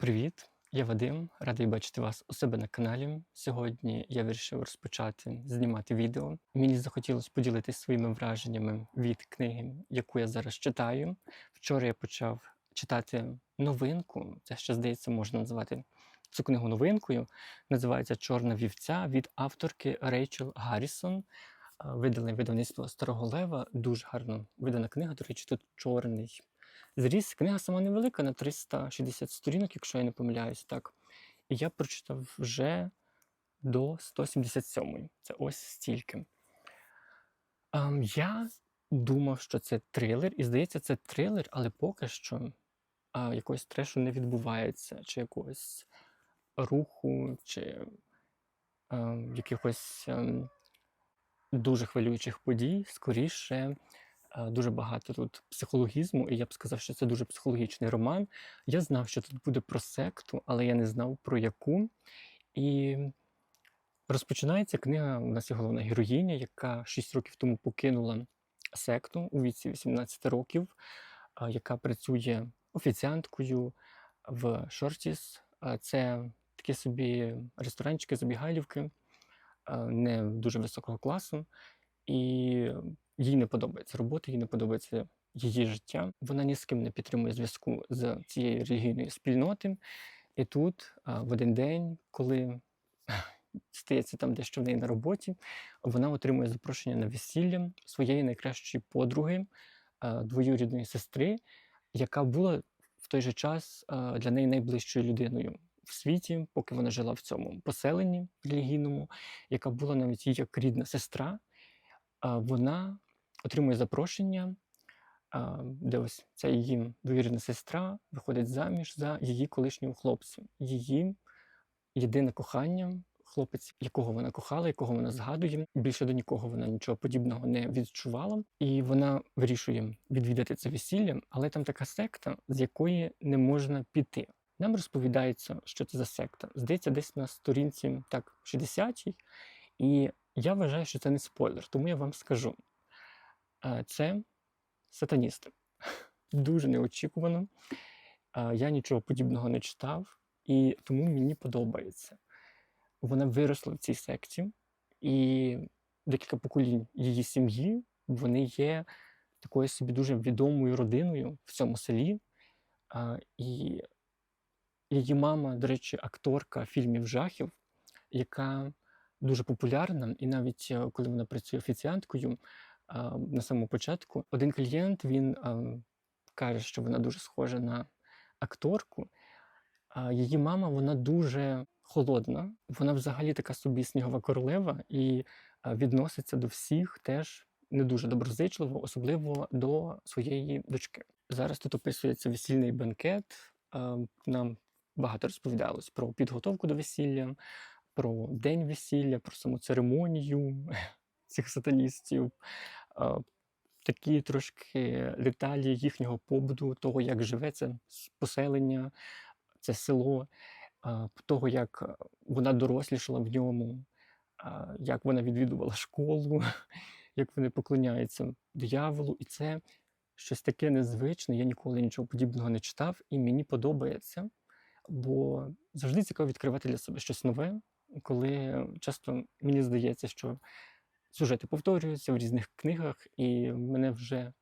Привіт, я Вадим, радий бачити вас у себе на каналі. Сьогодні я вирішив розпочати знімати відео. Мені захотілося поділитися своїми враженнями від книги, яку я зараз читаю. Вчора я почав читати новинку. Це ще здається, можна назвати цю книгу новинкою. Називається Чорна вівця від авторки Рейчел Гаррісон. А, Видане видавництво Старого Лева. Дуже гарно видана книга. До речі, тут чорний зріс. Книга сама невелика на 360 сторінок, якщо я не помиляюсь, так. І я прочитав вже до 177. Це ось стільки. Ем, я думав, що це трилер, і здається, це трилер, але поки що а, якогось трешу не відбувається, чи якогось руху, чи ем, якихось ем, дуже хвилюючих подій. Скоріше, дуже багато тут психологізму, і я б сказав, що це дуже психологічний роман. Я знав, що тут буде про секту, але я не знав про яку. І розпочинається книга. У нас є головна героїня, яка 6 років тому покинула секту у віці 18 років, яка працює офіціанткою в Шортіс. Це такі собі ресторанчики, забігайлівки, не дуже високого класу. І їй не подобається робота, їй не подобається її життя. Вона ні з ким не підтримує зв'язку з цієї релігійної спільноти. І тут в один день, коли стається там дещо в неї на роботі, вона отримує запрошення на весілля своєї найкращої подруги, двоюрідної сестри, яка була в той же час для неї найближчою людиною в світі, поки вона жила в цьому поселенні релігійному, яка була навіть як рідна сестра. Вона отримує запрошення, де ось ця її двоюрідна сестра виходить заміж за її колишнього хлопця. Її єдине кохання, хлопець, якого вона кохала, якого вона згадує. Більше до нікого вона нічого подібного не відчувала. І вона вирішує відвідати це весілля, але там така секта, з якої не можна піти. Нам розповідається, що це за секта. Здається, десь на сторінці так 60-й. І я вважаю, що це не спойлер, тому я вам скажу. Е, Це сатаністи. Дуже неочікувано. Е, Я нічого подібного не читав, і тому мені подобається. Вона виросла в цій секті, і декілька поколінь її сім'ї вони є такою собі дуже відомою родиною в цьому селі. І її мама, до речі, акторка фільмів жахів, яка дуже популярна, і навіть е, коли вона працює офіціанткою на самому початку, один клієнт він каже, що вона дуже схожа на акторку. Її мама вона дуже холодна. Вона взагалі така собі снігова королева і відноситься до всіх теж не дуже доброзичливо, особливо до своєї дочки. Зараз тут описується весільний бенкет. Нам багато розповідалось про підготовку до весілля, про день весілля, про саму церемонію цих сатаністів. Такі трошки деталі їхнього побуту, того, як живе це поселення, це село, того, як вона дорослішала в ньому, як вона відвідувала школу, як вони поклоняються дияволу. І це щось таке незвичне. Я ніколи нічого подібного не читав, і мені подобається, бо завжди цікаво відкривати для себе щось нове, коли часто мені здається, що сюжети повторюються в різних книгах, і мене вже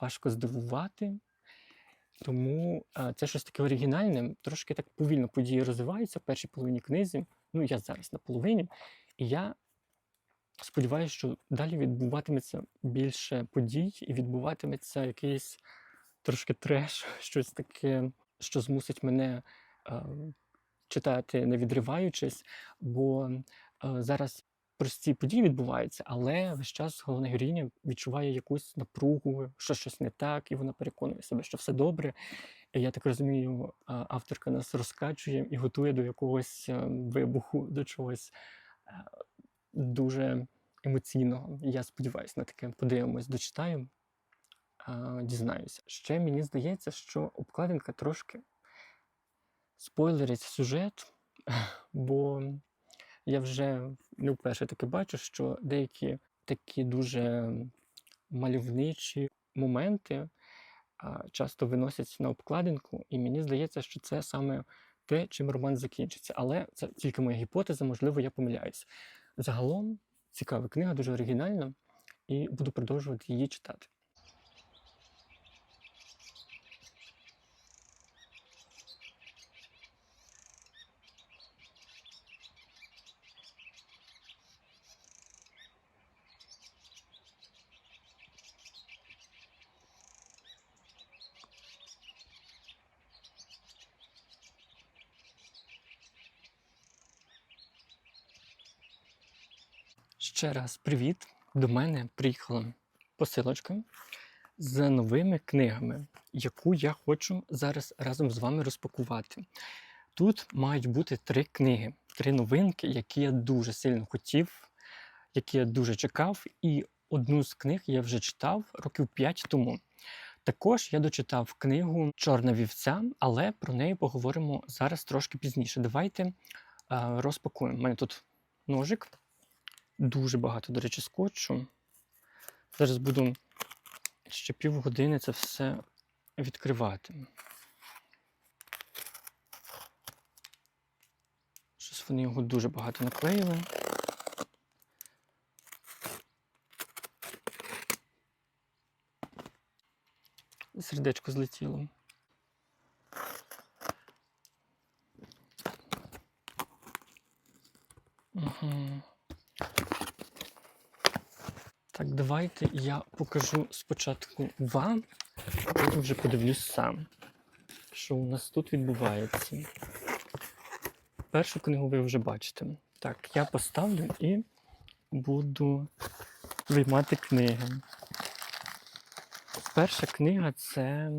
важко здивувати. Тому е, це щось таке оригінальне, трошки так повільно події розвиваються в першій половині книзі. Ну, я зараз на половині. І я сподіваюся, що далі відбуватиметься більше подій, і відбуватиметься якийсь трошки треш, щось таке, що змусить мене е, читати, не відриваючись, бо е, зараз прості події відбуваються, але весь час головна героїня відчуває якусь напругу, що щось не так, і вона переконує себе, що все добре. Я так розумію, авторка нас розкачує і готує до якогось е, вибуху, до чогось е, дуже емоційного. Я сподіваюся на таке. Подивимось, дочитаю, дізнаюся. Ще мені здається, що обкладинка трошки спойлерить сюжет, бо я вже не вперше таки бачу, що деякі такі дуже мальовничі моменти часто виносять на обкладинку, і мені здається, що це саме те, чим роман закінчиться. Але це тільки моя гіпотеза, можливо, я помиляюсь. Загалом цікава книга, дуже оригінальна, і буду продовжувати її читати. Ще раз привіт! До мене приїхала посилочка з новими книгами, яку я хочу зараз разом з вами розпакувати. Тут мають бути три книги, три новинки, які я дуже сильно хотів, які я дуже чекав, і одну з книг я вже читав років 5 тому. Також я дочитав книгу Чорна вівця, але про неї поговоримо зараз трошки пізніше. Давайте е, розпакуємо. У мене тут ножик. Дуже багато, до речі, скотчу. Зараз буду ще півгодини це все відкривати. Щось вони його дуже багато наклеїли. Сердечко злетіло. Угу. Давайте я покажу спочатку вам, потім вже подивлюсь сам, що у нас тут відбувається. Першу книгу ви вже бачите. Так, я поставлю і буду виймати книги. Перша книга це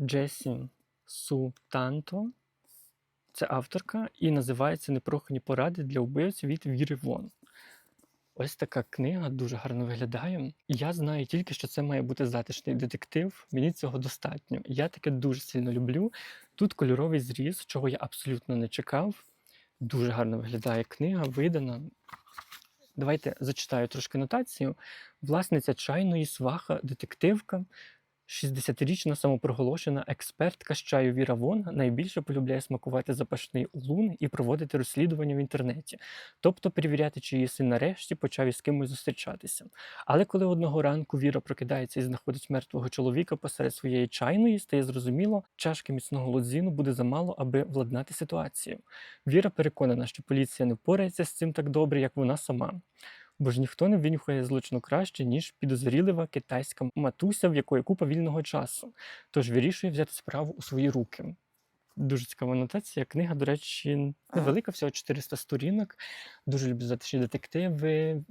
Джесі Су Танто. Це авторка і називається Непрохані поради для вбивців від Віри Вон. Ось така книга дуже гарно виглядає. Я знаю тільки, що це має бути затишний детектив. Мені цього достатньо. Я таке дуже сильно люблю. Тут кольоровий зріз, чого я абсолютно не чекав. Дуже гарно виглядає книга, видана. Давайте зачитаю трошки нотацію. Власниця чайної сваха, детективка, 60-річна самопроголошена експертка з чаю Віра Вон найбільше полюбляє смакувати запашний улун і проводити розслідування в інтернеті, тобто перевіряти, чи її син нарешті почав із кимось зустрічатися. Але коли одного ранку Віра прокидається і знаходить мертвого чоловіка посеред своєї чайної, стає зрозуміло, чашки міцного лодзину буде замало, аби владнати ситуацію. Віра переконана, що поліція не впорається з цим так добре, як вона сама. Бо ж ніхто не винюхає злочину краще, ніж підозрілива китайська матуся, в якої купа вільного часу. Тож вирішує взяти справу у свої руки. Дуже цікава анотація. Книга, до речі, невелика, всього 400 сторінок. Дуже люблю затишні детективи.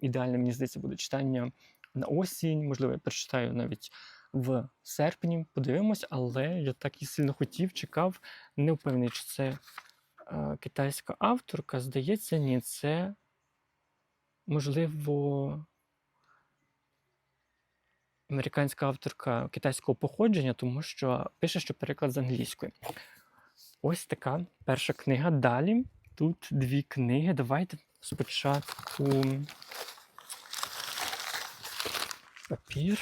Ідеальне, мені здається, буде читання на осінь. Можливо, я прочитаю навіть в серпні. Подивимось, але я так і сильно хотів, чекав. Не впевнений, чи це китайська авторка. Здається, ні, це можливо, американська авторка китайського походження, тому що пише, що переклад з англійської. Ось така перша книга. Далі тут дві книги. Давайте спочатку папір.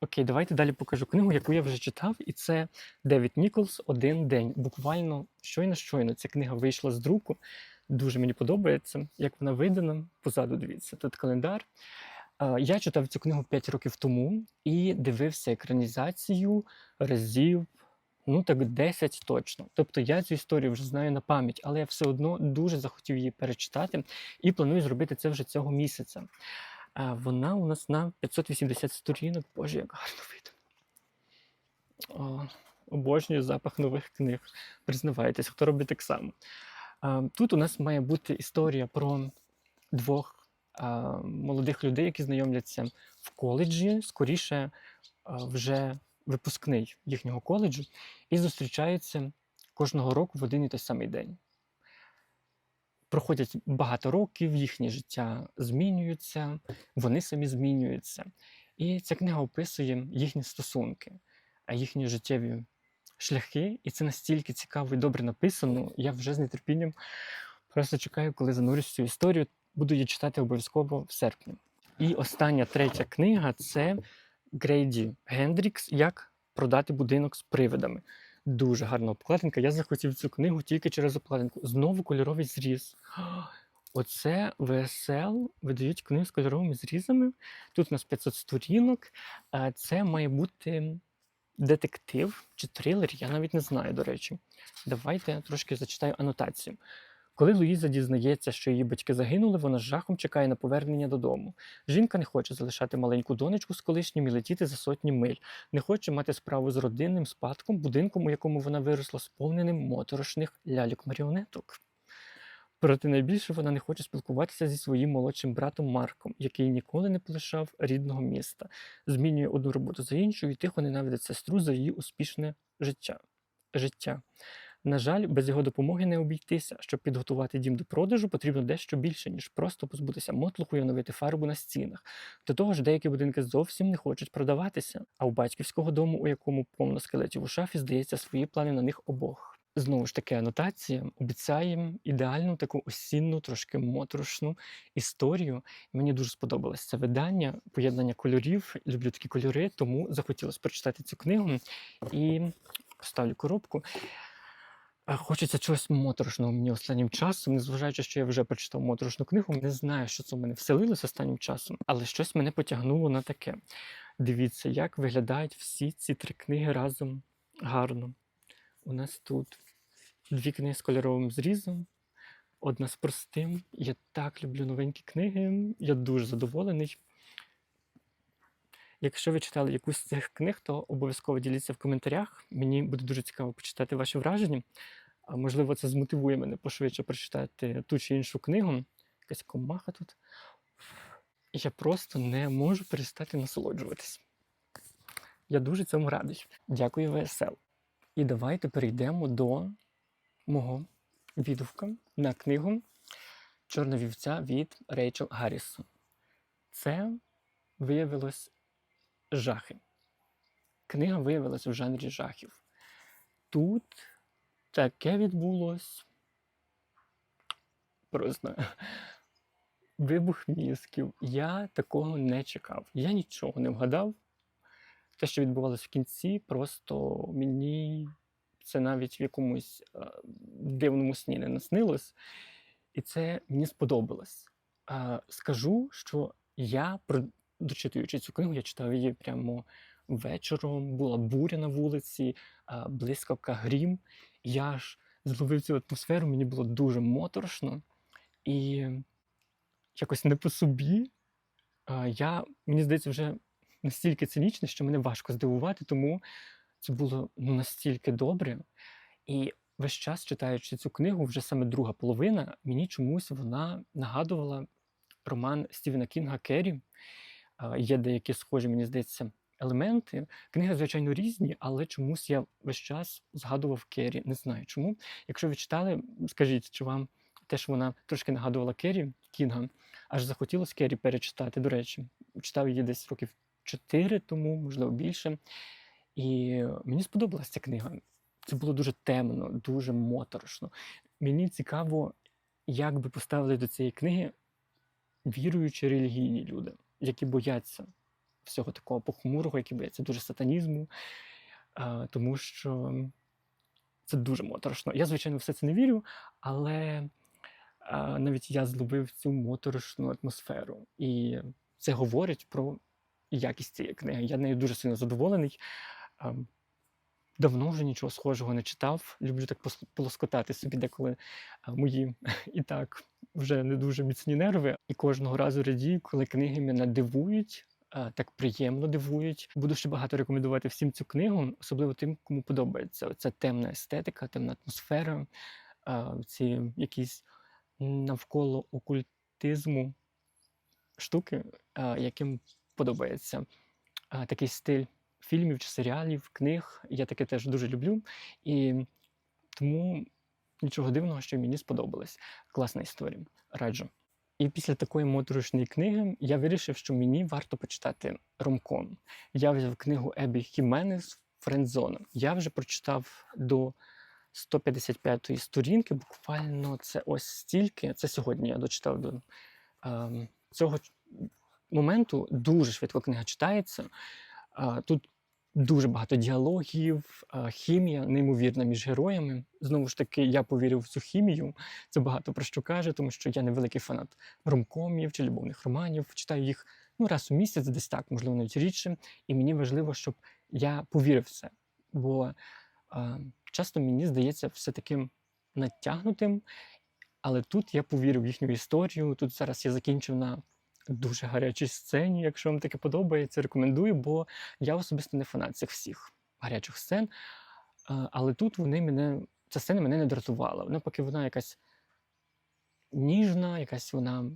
Окей, давайте далі покажу книгу, яку я вже читав, і це Девід Ніколс Один день. Буквально щойно-щойно ця книга вийшла з друку. Дуже мені подобається, як вона видана. Позаду дивіться, тут календар. Е, Я читав цю книгу 5 років тому і дивився екранізацію разів, ну так 10 точно. Тобто я цю історію вже знаю на пам'ять, але я все одно дуже захотів її перечитати і планую зробити це вже цього місяця. Е, Вона у нас на 580 сторінок. Боже, як гарно видно. Обожнюю запах нових книг. Признавайтесь, хто робить так само. Тут у нас має бути історія про двох молодих людей, які знайомляться в коледжі, скоріше вже випускний їхнього коледжу, і зустрічаються кожного року в один і той самий день. Проходять багато років, їхнє життя змінюється, вони самі змінюються. І ця книга описує їхні стосунки, їхні життєві шляхи, і це настільки цікаво і добре написано. Я вже з нетерпінням просто чекаю, коли занурюсь цю історію. Буду її читати обов'язково в серпні. І остання третя книга це Грейді Гендрікс як продати будинок з привидами. Дуже гарна обкладинка. Я захотів цю книгу тільки через обкладинку. Знову кольоровий зріз. Оце ВСЛ видають книгу з кольоровими зрізами. Тут у нас 500 сторінок. Е, Це має бути детектив чи трилер, я навіть не знаю, до речі. Давайте я трошки зачитаю анотацію. Коли Луїза дізнається, що її батьки загинули, вона з жахом чекає на повернення додому. Жінка не хоче залишати маленьку донечку з колишнім і летіти за сотні миль, не хоче мати справу з родинним спадком, будинком, у якому вона виросла, сповненим моторошних ляльок-маріонеток. Проте найбільше вона не хоче спілкуватися зі своїм молодшим братом Марком, який ніколи не полишав рідного міста, змінює одну роботу за іншою і тихо ненавидить сестру за її успішне життя. життя. На жаль, без його допомоги не обійтися. Щоб підготувати дім до продажу, потрібно дещо більше, ніж просто позбутися мотлуху і оновити фарбу на стінах. До того ж, деякі будинки зовсім не хочуть продаватися, а у батьківського дому, у якому повно скелетів у шафі, здається, свої плани на них обох. Знову ж таки, анотація обіцяє ідеальну таку осінну, трошки моторошну історію. Мені дуже сподобалось це видання, поєднання кольорів. Люблю такі кольори, тому захотілося прочитати цю книгу і поставлю коробку. Хочеться чогось моторошного мені останнім часом, незважаючи, що я вже прочитав моторошну книгу. Не знаю, що це в мене вселилося останнім часом, але щось мене потягнуло на таке. Дивіться, як виглядають всі ці три книги разом гарно. У нас тут дві книги з кольоровим зрізом, одна з простим. Я так люблю новенькі книги. Я дуже задоволений. Якщо ви читали якусь з цих книг, то обов'язково діліться в коментарях. Мені буде дуже цікаво почитати ваші враження. Можливо, це змотивує мене пошвидше прочитати ту чи іншу книгу. Якась комаха тут. Я просто не можу перестати насолоджуватись. Я дуже цьому радий. Дякую, ВСЛ. І давайте перейдемо до мого відгука на книгу Чорна вівця від Рейчел Гаррісон. Це виявилось жахи. Книга виявилася в жанрі жахів. Тут таке відбулось. Просто вибух мізків. Я такого не чекав. Я нічого не вгадав. Те, що відбувалося в кінці, просто мені це навіть в якомусь е, дивному сні не наснилось. І це мені сподобалось. Е, скажу, що я, дочитуючи цю книгу, я читав її прямо вечором, була буря на вулиці, е, блискавка грім. Я ж зловив цю атмосферу, мені було дуже моторошно. І якось не по собі. Я, мені здається, вже настільки цинічний, що мене важко здивувати, тому це було ну, настільки добре. І весь час, читаючи цю книгу, вже саме друга половина, мені чомусь вона нагадувала роман Стівена Кінга Керрі. Є деякі схожі, мені здається, елементи. Книги, звичайно, різні, але чомусь я весь час згадував Керрі. Не знаю чому. Якщо ви читали, скажіть, чи вам теж вона трошки нагадувала Керрі Кінга, аж захотілося Керрі перечитати. До речі, читав її десь років чотири тому, можливо, більше. І мені сподобалася ця книга. Це було дуже темно, дуже моторошно. Мені цікаво, як би поставили до цієї книги віруючі релігійні люди, які бояться всього такого похмурого, які бояться дуже сатанізму, тому що це дуже моторошно. Я, звичайно, все це не вірю, але навіть я зловив цю моторошну атмосферу. І це говорить про якість цієї книги. Я нею дуже сильно задоволений. Давно вже нічого схожого не читав. Люблю так полоскотати собі деколи мої і так вже не дуже міцні нерви. І кожного разу радію, коли книги мене дивують, так приємно дивують. Буду ще багато рекомендувати всім цю книгу, особливо тим, кому подобається. Ця темна естетика, темна атмосфера, ці якісь навколо окультизму штуки, яким подобається а, такий стиль фільмів чи серіалів, книг. Я таке теж дуже люблю. І тому нічого дивного, що мені сподобалось. Класна історія. Раджу. І після такої моторошної книги я вирішив, що мені варто почитати ромком. Я взяв книгу Ебі Хіменес Френдзона. Я вже прочитав до 155-ї сторінки. Буквально це ось стільки. Це сьогодні я дочитав до ем, цього моменту. Дуже швидко книга читається. Тут Дуже багато діалогів, хімія неймовірна між героями. Знову ж таки, я повірив в цю хімію. Це багато про що каже, тому що я невеликий фанат ромкомів чи любовних романів. Читаю їх ну, раз у місяць, десь так, можливо, навіть рідше. І мені важливо, щоб я повірив в це. Бо часто мені здається все таким натягнутим. Але тут я повірив в їхню історію. Тут зараз я закінчив на дуже гарячій сцені. Якщо вам таке подобається, рекомендую, бо я особисто не фанат цих всіх гарячих сцен. Але тут вони мене, ця сцена мене не дратувала. Вона поки вона якась ніжна, якась вона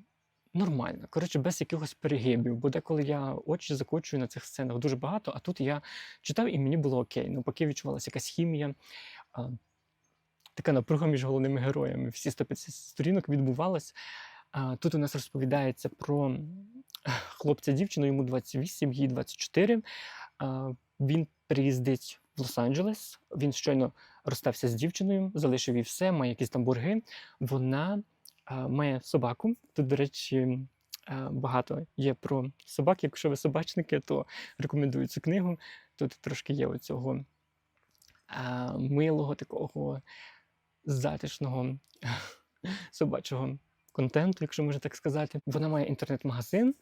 нормальна. Коротше, без якихось перегибів. Бо деколи я очі закочую на цих сценах дуже багато, а тут я читав і мені було окей. Ну, поки відчувалася якась хімія. Така напруга між головними героями. Всі 150 сторінок відбувалась. Тут у нас розповідається про хлопця дівчину, йому 28, їй 24. Він приїздить в Лос-Анджелес. Він щойно розстався з дівчиною, залишив їй все, має якісь там борги. Вона має собаку. Тут, до речі, багато є про собак. Якщо ви собачники, то рекомендую цю книгу. Тут трошки є оцього милого такого затишного собачого контенту, якщо можна так сказати. Вона має інтернет-магазин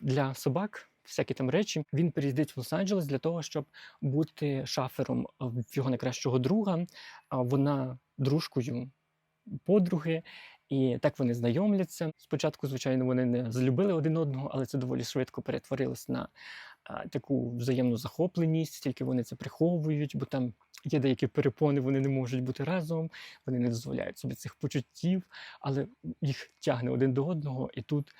для собак, всякі там речі. Він переїздить в Лос-Анджелес для того, щоб бути шафером його найкращого друга. А вона дружкою подруги. І так вони знайомляться. Спочатку, звичайно, вони не злюбили один одного, але це доволі швидко перетворилось на таку взаємну захопленість, тільки вони це приховують, бо там є деякі перепони, вони не можуть бути разом, вони не дозволяють собі цих почуттів, але їх тягне один до одного. І тут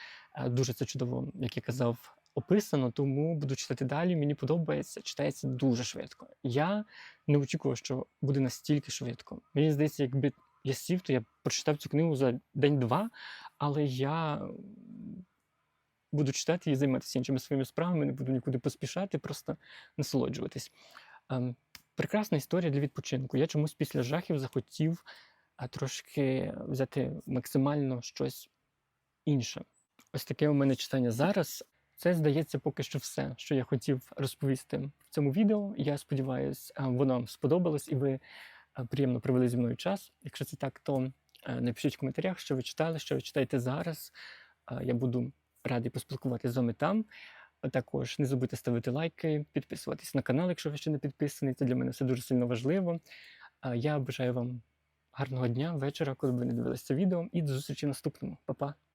дуже це чудово, як я казав, описано, тому буду читати далі. Мені подобається, читається дуже швидко. Я не очікував, що буде настільки швидко. Мені здається, якби я сів, то я прочитав цю книгу за день-два, але я буду читати і займатися іншими своїми справами, не буду нікуди поспішати, просто насолоджуватись. Ем, прекрасна історія для відпочинку. Я чомусь після жахів захотів трошки взяти максимально щось інше. Ось таке у мене читання зараз. Це здається поки що все, що я хотів розповісти в цьому відео. Я сподіваюся, воно вам сподобалось і ви приємно провели зі мною час. Якщо це так, то е, напишіть в коментарях, що ви читали, що ви читаєте зараз. Я буду радий поспілкуватися з вами там. Також не забудьте ставити лайки, підписуватись на канал, якщо ви ще не підписані. Це для мене все дуже сильно важливо. Я бажаю вам гарного дня, вечора, коли ви не дивилися це відео, і до зустрічі в наступному. Па-па!